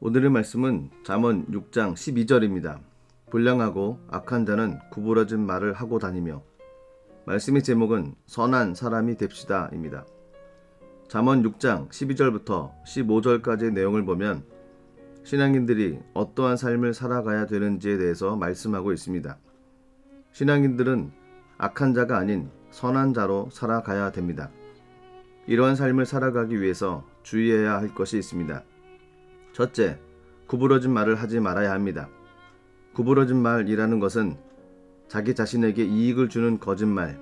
오늘의 말씀은 잠언 6장 12절입니다. 불량하고 악한 자는 구부러진 말을 하고 다니며 말씀의 제목은 선한 사람이 됩시다입니다. 잠언 6장 12절부터 15절까지의 내용을 보면 신앙인들이 어떠한 삶을 살아가야 되는지에 대해서 말씀하고 있습니다. 신앙인들은 악한 자가 아닌 선한 자로 살아가야 됩니다. 이러한 삶을 살아가기 위해서 주의해야 할 것이 있습니다. 첫째, 구부러진 말을 하지 말아야 합니다. 구부러진 말이라는 것은 자기 자신에게 이익을 주는 거짓말,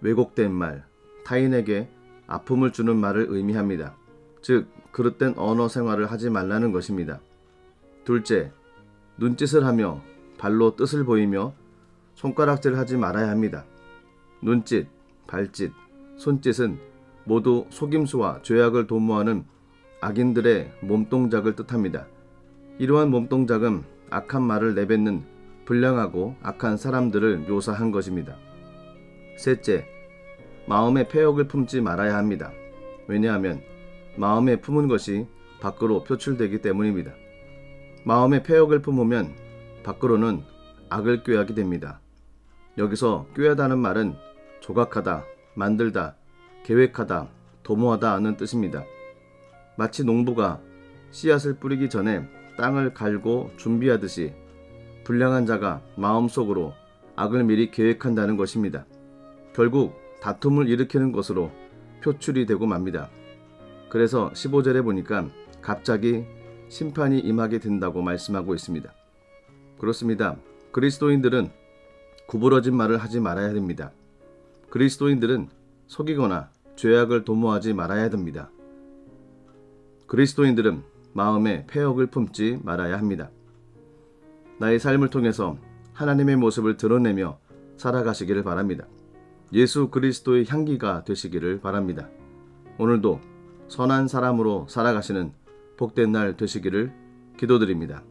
왜곡된 말, 타인에게 아픔을 주는 말을 의미합니다. 즉, 그릇된 언어 생활을 하지 말라는 것입니다. 둘째, 눈짓을 하며 발로 뜻을 보이며 손가락질을 하지 말아야 합니다. 눈짓, 발짓, 손짓은 모두 속임수와 죄악을 도모하는 악인들의 몸동작을 뜻합니다. 이러한 몸동작은 악한 말을 내뱉는 불량하고 악한 사람들을 묘사한 것입니다. 셋째, 마음의 폐역을 품지 말아야 합니다. 왜냐하면 마음에 품은 것이 밖으로 표출되기 때문입니다. 마음의 폐역을 품으면 밖으로는 악을 꾀하게 됩니다. 여기서 꾀하다는 말은 조각하다, 만들다, 계획하다, 도모하다 하는 뜻입니다. 마치 농부가 씨앗을 뿌리기 전에 땅을 갈고 준비하듯이 불량한 자가 마음속으로 악을 미리 계획한다는 것입니다. 결국 다툼을 일으키는 것으로 표출이 되고 맙니다. 그래서 15절에 보니까 갑자기 심판이 임하게 된다고 말씀하고 있습니다. 그렇습니다. 그리스도인들은 구부러진 말을 하지 말아야 됩니다. 그리스도인들은 속이거나 죄악을 도모하지 말아야 됩니다. 그리스도인들은 마음에 폐역을 품지 말아야 합니다. 나의 삶을 통해서 하나님의 모습을 드러내며 살아가시기를 바랍니다. 예수 그리스도의 향기가 되시기를 바랍니다. 오늘도 선한 사람으로 살아가시는 복된 날 되시기를 기도드립니다.